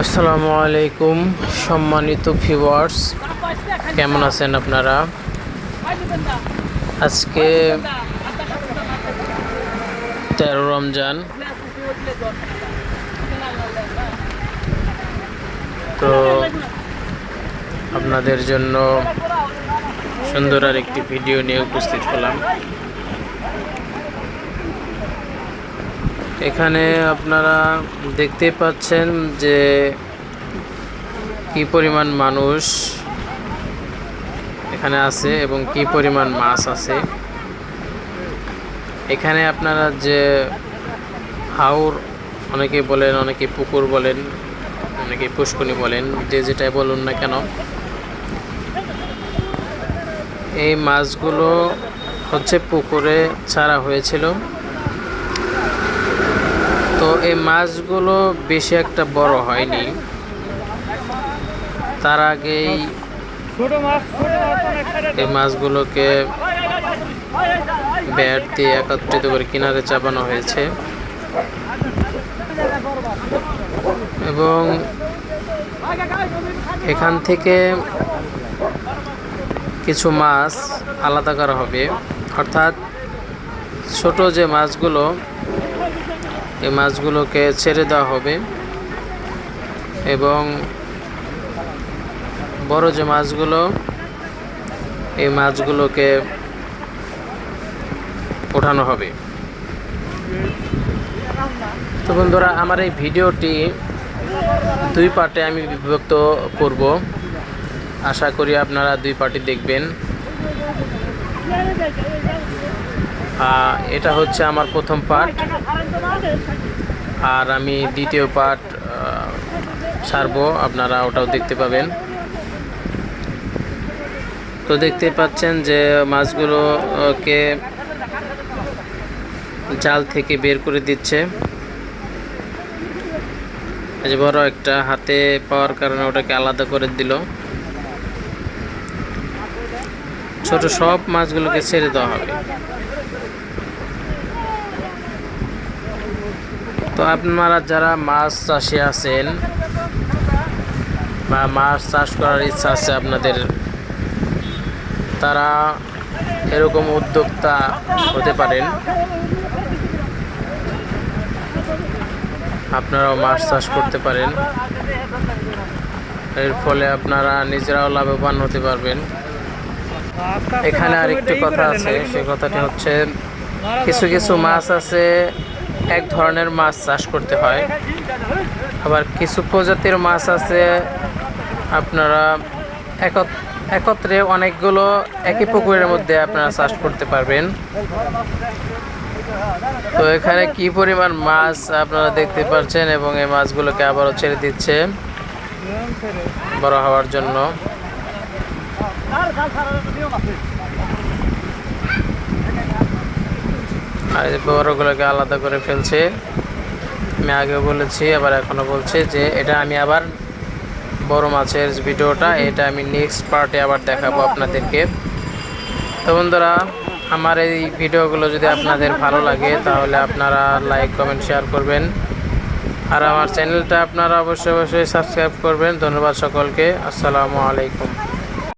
আসসালামু আলাইকুম, সম্মানিত ভিউয়ার্স কেমন আছেন আপনারা? আজকে তেরো রমজান। তো আপনাদের জন্য সুন্দর আর একটি ভিডিও নিয়ে উপস্থিত হলাম। এখানে আপনারা দেখতে পাচ্ছেন যে কি পরিমাণ মানুষ এখানে আছে এবং কি পরিমাণ মাছ আছে। এখানে আপনারা যে হাওর অনেকে বলেন, অনেকে পুকুর বলেন, অনেকে পুষ্কনি বলেন, যে যেটাই বলুন না কেন, এই মাছগুলো হচ্ছে পুকুরে ছাড়া হয়েছিল। এই মাছগুলো বেশি একটা বড় হয়নি। তার আগেই এই মাছগুলোকে ব্যাট দিয়ে একত্রিত করে কিনারে চাপানো হয়েছে। এবং এখান থেকে কিছু মাছ আলাদা করা হবে। অর্থাৎ ছোট যে মাছগুলো এই মাছগুলোকে ছেড়ে দেওয়া হবে। এবং বড় যে মাছগুলো, এই মাছগুলোকে ওঠানো হবে। তো বন্ধুরা, আমার এই ভিডিওটি দুই পার্টে আমি বিভক্ত করব। আশা করি আপনারা দুই পার্টি দেখবেন। এটা হচ্ছে আমার প্রথম পার্ট আর আমি দ্বিতীয় পার্ট ছাড়বো, আপনারা ওটাও দেখতে পাবেন। তো দেখতে পাচ্ছেন যে মাছগুলোকে জাল থেকে বের করে দিচ্ছে। বড় একটা হাতে পাওয়ার কারণে ওটাকে আলাদা করে দিল। ছোট সব মাছগুলোকে ছেড়ে দেওয়া হবে। তো আপনারা যারা মাছ চাষে আছেন বা মাছ চাষ করার ইচ্ছা আছে আপনাদের, তারা এরকম উদ্যোক্তা হতে পারেন। আপনারাও মাছ চাষ করতে পারেন। এর ফলে আপনারা নিজেরাও লাভবান হতে পারবেন। এখানে আর আরেকটি কথা আছে সে কথাটি হচ্ছে, কিছু কিছু মাছ আছে, এক ধরনের মাছ চাষ করতে হয়। আবার কিছু প্রজাতির মাছ আছে, আপনারা একত- একত্রে অনেকগুলো একই পুকুরের মধ্যে আপনারা চাষ করতে পারবেন। তো এখানে কি পরিমাণ মাছ আপনারা দেখতে পাচ্ছেন এবং এই মাছগুলোকে আবারও ছেড়ে দিচ্ছে বড় হওয়ার জন্য। আর এই বড়গুলোকে আলাদা করে ফেলছে। আমি আগেও বলেছি, আবার এখনও বলছি যে এটা আমি আবার বড় মাছের ভিডিওটা, এটা আমি নেক্সট পার্টে আবার দেখাবো আপনাদেরকে। তো বন্ধুরা, আমার এই ভিডিওগুলো যদি আপনাদের ভালো লাগে, তাহলে আপনারা লাইক কমেন্ট শেয়ার করবেন। আর আমার চ্যানেলটা আপনারা অবশ্যই অবশ্যই সাবস্ক্রাইব করবেন। ধন্যবাদ সকলকে। আসসালামু আলাইকুম।